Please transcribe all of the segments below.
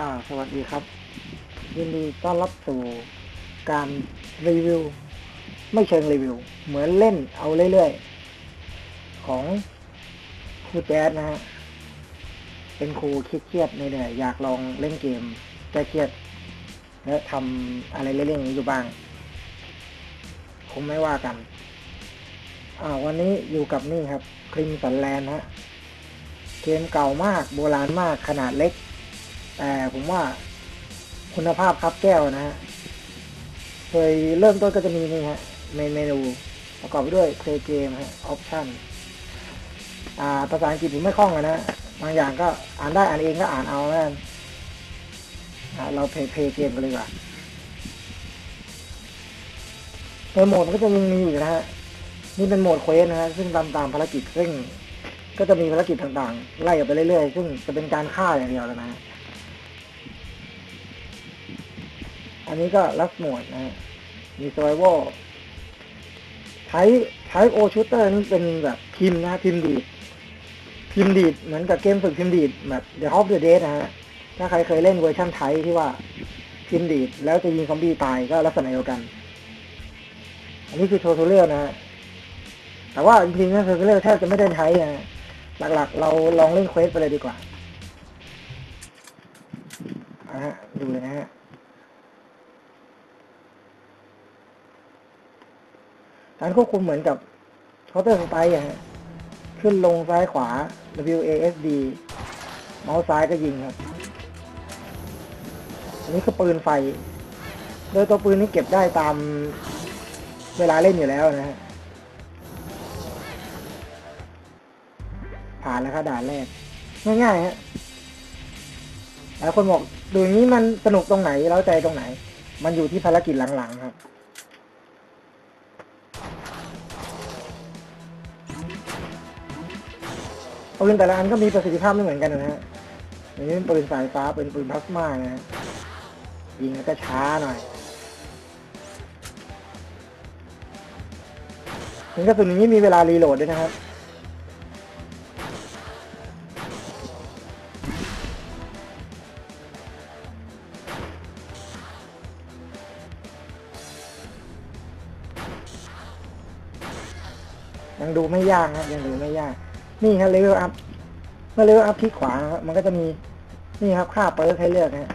อ่าสวัสดีครับ ยินดีต้อนรับสู่การรีวิว ไม่เชิงรีวิว เหมือนเล่นเอาเรื่อยๆ ของครูแจ๊ดนะฮะ เป็นครูเครียดๆเหนื่อยอยากลองเล่นเกมแก้เครียด และทำอะไรเรื่องนี้อยู่บ้าง คงไม่ว่ากัน อ่าวันนี้อยู่กับนี่ครับคริมสันแลนด์ฮะ เกมเก่ามากโบราณมากขนาดเล็ก แต่ผมว่าคุณภาพครับแก้วนะฮะโดยเริ่มต้นก็จะมีนี่ฮะเมนเมนูประกอบไปด้วย play game ฮะ option อ่าภาษาอังกฤษผมไม่คล่องอะนะ บางอย่างก็อ่านได้อ่านเองก็อ่านเอาแล้วกันอ่าเรา play play เกมกันเลยดีกว่าในโหมดมันก็จะมีอยู่นะฮะ นี่เป็นโหมดเควสนะฮะ ซึ่งตามตามภารกิจซึ่งก็จะมีภารกิจต่างๆ ไล่ออกไปเรื่อยๆ ซึ่งจะเป็นการฆ่าอย่างเดียวแล้วนะ นนี้ก็ลัสโหมดนะมี survival ใช้ใช้โอชูเตอร์นี่เป็นแบบพิมพ์นะพิมพ์ดีดพิมพ์ดีดเหมือนกับเกมฝึกพิมพ์ดีดแบบ The Hop the Dead นะฮะถ้าใครเคยเล่นเวอร์ชันไทยที่ว่าพิมพ์ดีดแล้วจะยิงซอมบี้ตายก็ลักษณะเดียวกัน อันนี้คือโทโทเรียลนะฮะแต่ว่าจริงๆนะโทโทเรียลแทบจะไม่ได้ใช้นะฮะหลักๆ เราลองเล่นเควสไปเลยดีกว่าอะฮะดูเลยนะฮะ การควบคุมเหมือนกับเคาน์เตอร์สไตล์อะฮะขึ้นลงซ้ายขวา W A S D เมาส์ซ้ายก็ยิงครับ อันนี้คือปืนไฟ โดยตัวปืนนี้เก็บได้ตามเวลาเล่นอยู่แล้วนะฮะ ผ่านแล้วครับด่านแรก ง่ายๆฮะหลายคนบอกดูอย่างนี้มันสนุกตรงไหน แล้วใจตรงไหน มันอยู่ที่ภารกิจหลังๆครับ ปืนแต่ละอันก็มีประสิทธิภาพไม่เหมือนกันนะฮะอย่างนี้เป็นปืนสายฟ้าเป็นปืนพลาสมานะฮะยิงแล้วก็ช้าหน่อยถึงกระสุนอย่างนี้มีเวลารีโหลดด้วยนะครับยังดูไม่ยากนะยังดูไม่ยาก นี่ครับเลเวลอัพเมื่อเลเวลอัพคลิกขวาครับมันก็จะมีนี่ครับค่าเปิร์กให้เลือกนะฮะ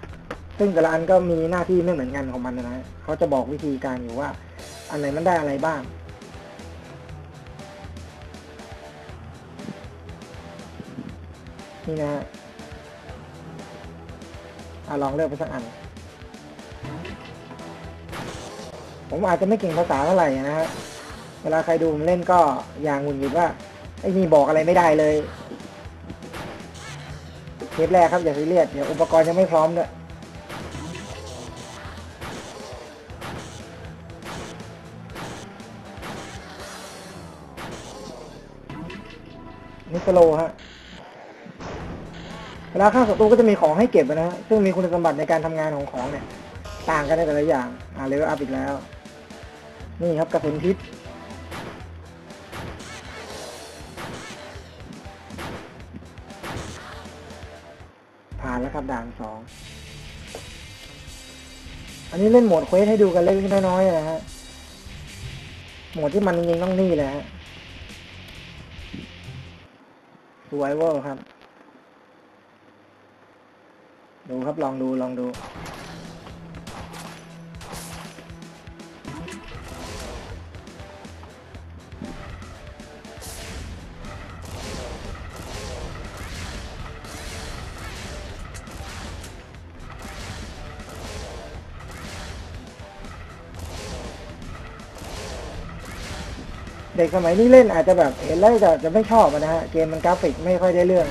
ซึ่งแต่ละอันก็มีหน้าที่ไม่เหมือนกันของมันนะฮะเขาจะบอกวิธีการอยู่ว่า อันไหนมันได้อะไรบ้างนี่นะฮะอะลองเลือกไปสักอัน ผมอาจจะไม่เก่งภาษาเท่าไหร่นะฮะ เวลาใครดูผมเล่นก็อย่างหงุดหงิดว่า ไอ้นี่บอกอะไรไม่ได้เลยเทปแรกครับอย่าซีเรียสเดี๋ยวอุปกรณ์ยังไม่พร้อมด้วยนี่สโลฮะ เวลาฆ่าศัตรูก็จะมีของให้เก็บนะฮะ ซึ่งมีคุณสมบัติในการทำงานของของเนี่ย ต่างกันในแต่ละอย่าง อ่าเลเวลอัพอีกแล้ว นี่ครับกระสุนพิษ นแล้วครับด่านสอง อันนี้เล่นโหมดเควสให้ดูกันเล็กน้อยๆนะฮะ โหมดที่มันจริงๆต้องนี่แหละฮะ Survival ครับ ดูครับลองดูลองดู เด็กสมัยนี้เล่นอาจจะแบบเห็นแล้วจะจะไม่ชอบนะฮะเกมมันกราฟิกไม่ค่อยได้เรื่อง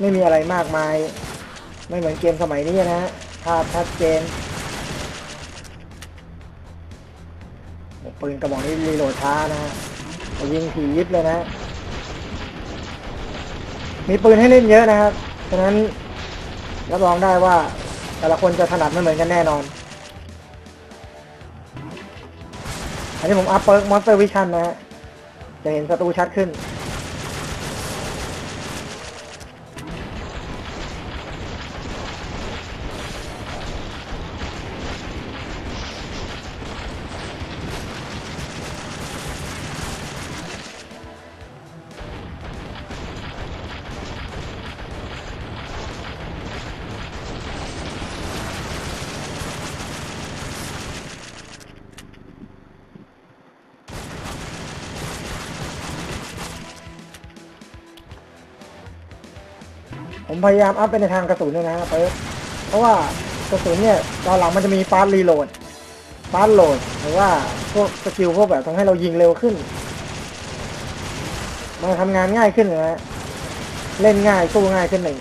ไม่มีอะไรมากมาย ไม่เหมือนเกมสมัยนี้นะฮะภาพชัดเจนปืนกระบอกนี้รีโหลดช้านะฮะยิงผียิบเลยนะ มีปืนให้เล่นเยอะนะครับฉะนั้นรับรองได้ว่าแต่ละคนจะถนัดไม่เหมือนกันแน่นอน อันนี้ผมอัพเปิร์กมอนสเตอร์วิชันนะฮะจะเห็นศัตรูชัดขึ้น ผมพยายามอัพไปในทางกระสุนด้วยนะไปเพราะว่ากระสุนเนี่ยตอนหลังมันจะมีฟาสรีโหลดฟาสโหลดหรือว่าพวกสกิลพวกแบบทำให้เรายิงเร็วขึ้นมันทำงานง่ายขึ้นนะฮะเล่นง่ายสู้ง่ายขึ้นหนึ่ง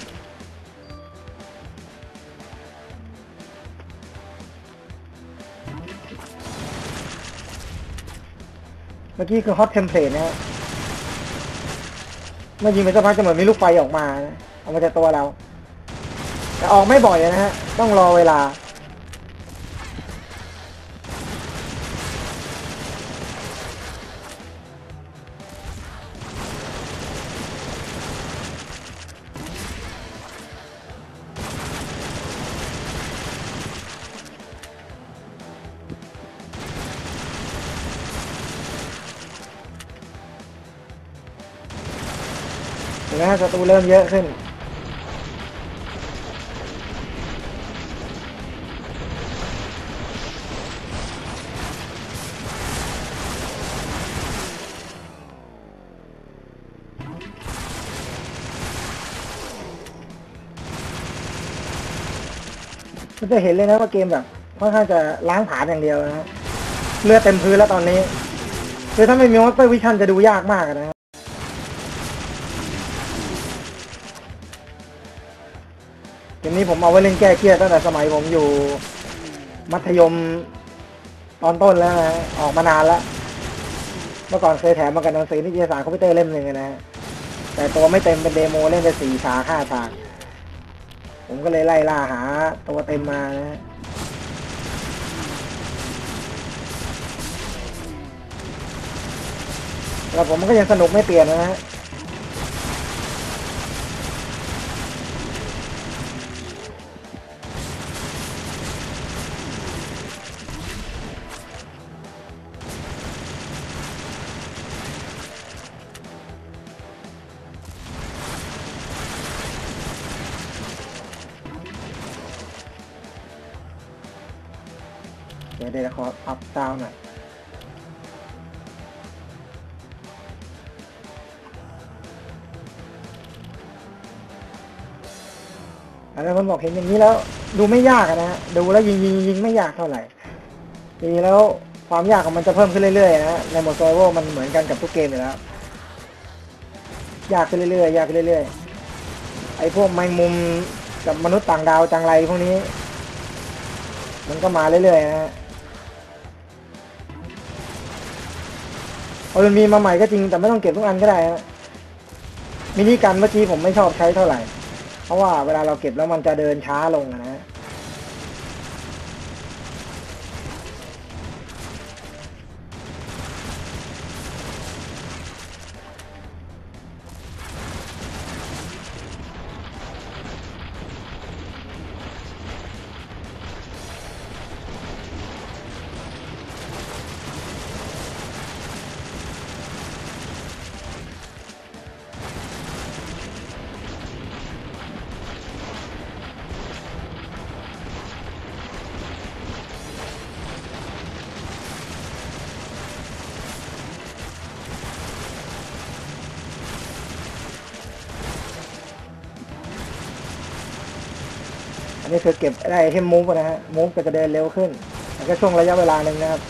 เมื่อกี้คือฮอตเทมเพลตนะฮะเมื่อยิงไปสักพักจะเหมือนมีลูกไฟออกมานะ ออกมาจากตัวเรา แต่ออกไม่บ่อยนะฮะ ต้องรอเวลา เห็นไหมฮะศัตรูเริ่มเยอะขึ้น จะเห็นเลยนะว่าเกมแบบค่อนข้างจะล้างผลาญอย่างเดียวนะฮะเลือดเต็มพื้นแล้วตอนนี้คือถ้าไม่มีมอสเตอร์วิชั่นจะดูยากมากอะนะเกมนี้ผมเอาไว้เล่นแก้เครียดตั้งแต่สมัยผมอยู่มัธยมตอนต้นแล้วนะออกมานานแล้ว เมื่อก่อนเคยแถมมากันหนังสือนิตยสารคอมพิวเตอร์เล่มหนึ่งอะนะ แต่ตัวไม่เต็มเป็นเดโมเล่นไปสี่ฉากห้าฉาก ผมก็เลยไล่ล่าหาตัวเต็มมานะแล้วผมก็ยังสนุกไม่เปลี่ยนนะฮะ ซาวหน่อยอันนั้นบอกเห็นอย่างนี้แล้ว ดูไม่ยากนะฮะดูแล้วยิงยิงยิงไม่ยากเท่าไหร่จริงแล้วความยากของมันจะเพิ่มขึ้นเรื่อยๆนะในโหมด survival มันเหมือนกันกับทุกเกมอยู่แล้วยากขึ้นเรื่อยๆยากขึ้นเรื่อยๆไอ้พวกแมงมุมกับมนุษย์ต่างดาวจังไรพวกนี้ มันก็มาเรื่อยๆนะฮะ พอมันมีมาใหม่ก็จริงแต่ไม่ต้องเก็บทุกอันก็ได้นะมินิกันเมื่อกี้ผมไม่ชอบใช้เท่าไหร่ เพราะว่าเวลาเราเก็บแล้วมันจะเดินช้าลงนะ อันนี้คือเก็บได้เทมมูฟนะฮะมูฟก็จะเดินเร็วขึ้นแต่ก็ช่วงระยะเวลาหนึ่งนะครับ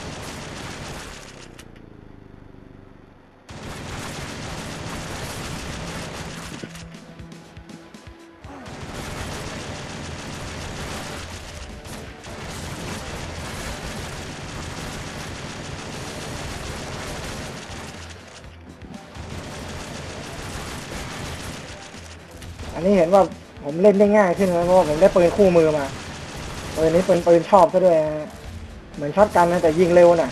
อันนี้เห็นว่า ผมเล่นได้ง่ายขึ้นนะเพราะว่าผมได้ปืนคู่มือมาปืนนี้เป็นปืนชอบซะด้วยนะฮะเหมือนช็อตกันนะแต่ยิงเร็วน่ะ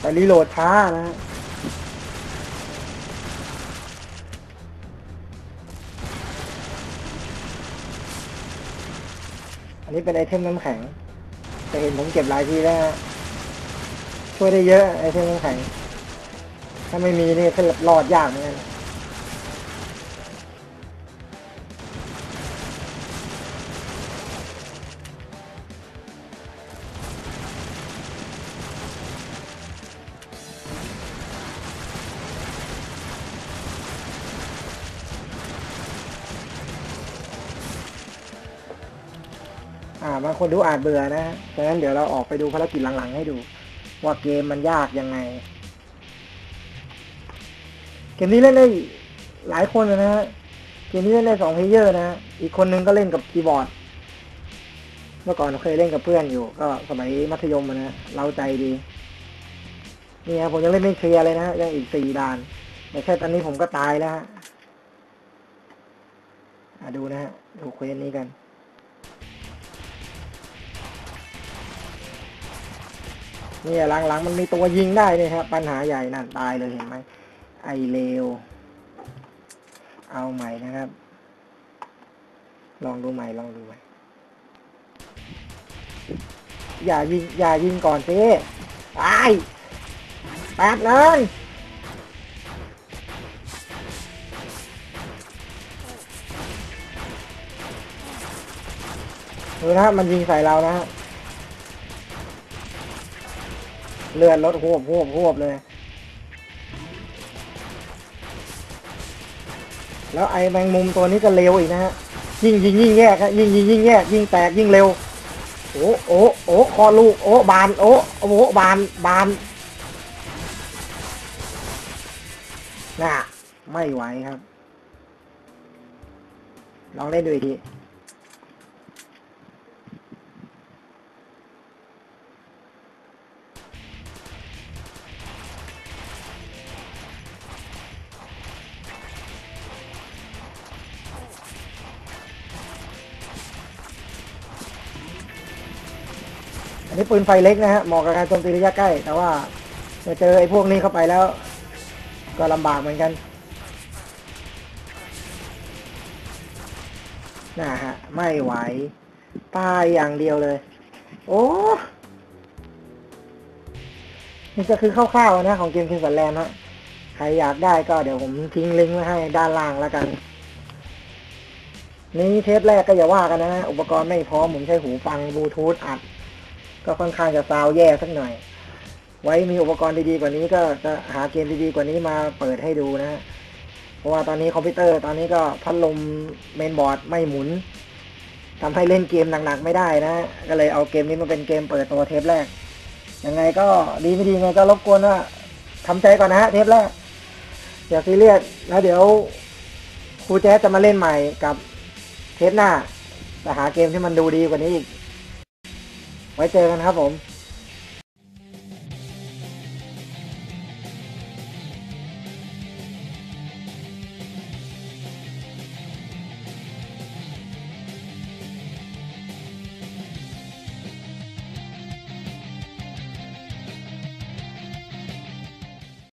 แต่รีโหลดช้านะฮะอันนี้เป็นไอเทมน้ำแข็งจะเห็นผมเก็บหลายทีแล้วฮะช่วยได้เยอะไอเทมน้ำแข็งถ้าไม่มีนี่ก็รอดยากเหมือนกัน อ่าบางคนดูอาจเบื่อนะฮะฉะนั้นเดี๋ยวเราออกไปดูภารกิจหลังๆ ให้ดู ว่าเกมมันยากยังไง เกมนี้เล่นได้หลายคนนะฮะเกมนี้เล่นได้สองเพลเยอร์นะฮะอีกคนนึงก็เล่นกับคีย์บอร์ด เมื่อก่อนเคยเล่นกับเพื่อนอยู่ ก็สมัยมัธยมนะฮะเราใจดีนี่ครับผมยังเล่นไม่เคลียร์เลยนะฮะยังอีกสี่ด่านแต่แค่ตอนนี้ผมก็ตายแล้วฮะดูนะฮะดูเควสนี้กัน เนี่ยหลังๆมันมีตัวยิงได้เนี่ยครับ ปัญหาใหญ่นั่นตายเลยเห็นไหมไอเลวเอาใหม่นะครับ ลองดูใหม่ลองดูใหม่อย่ายิงอย่ายิงก่อนสิตายแป๊บนึงดูนะฮะมันยิงใส่เรานะฮะ เลือดลดหวบหวบหวบเลย แล้วไอ้แมงมุมตัวนี้ก็เร็วอีกนะฮะ ยิ่งยิงยิ่งแยกฮะยิ่งยิงยิ่งแยก ยิ่งแตกยิ่งเร็ว โอ้โอ้โอ้คอลูก โอ้บาน โอ้โอ้บาน บาน น่ะ ไม่ไหวครับ ลองเล่นดูอีกที นนี้ปืนไฟเล็กนะฮะเหมาะกับการโจมตีระยะใกล้ แต่ว่าจะเจอไอ้พวกนี้เข้าไปแล้ว ก็ลำบากเหมือนกันนะฮะ ไม่ไหว ตายอย่างเดียวเลย โอ้นี่ก็คือคร่าวๆนะ ของเกมคินสันแลนด์ฮะ ใครอยากได้ก็เดี๋ยวผมทิ้งลิงก์ไว้ให้ด้านล่างแล้วกัน นี่เทปแรกก็อย่าว่ากันนะฮะอุปกรณ์ไม่พร้อม ผมใช้หูฟังบลูทูธอัด ก็ค่อนข้างจะซาวแย่สักหน่อย ไว้มีอุปกรณ์ดีๆกว่านี้ก็จะหาเกมดีๆกว่านี้มาเปิดให้ดูนะฮะเพราะว่าตอนนี้คอมพิวเตอร์ตอนนี้ก็พัดลมเมนบอร์ดไม่หมุนทำให้เล่นเกมหนักๆไม่ได้นะก็เลยเอาเกมนี้มาเป็นเกมเปิดตัวเทปแรกยังไงก็ดีไม่ดีไงก็รบกวนว่าทำใจก่อนนะฮะเทปแรกอย่าซีเรียสแล้วเดี๋ยวครูแจ๊สจะมาเล่นใหม่กับเทปหน้าแต่หาเกมที่มันดูดีกว่านี้อีก ไว้เจอกันครับผม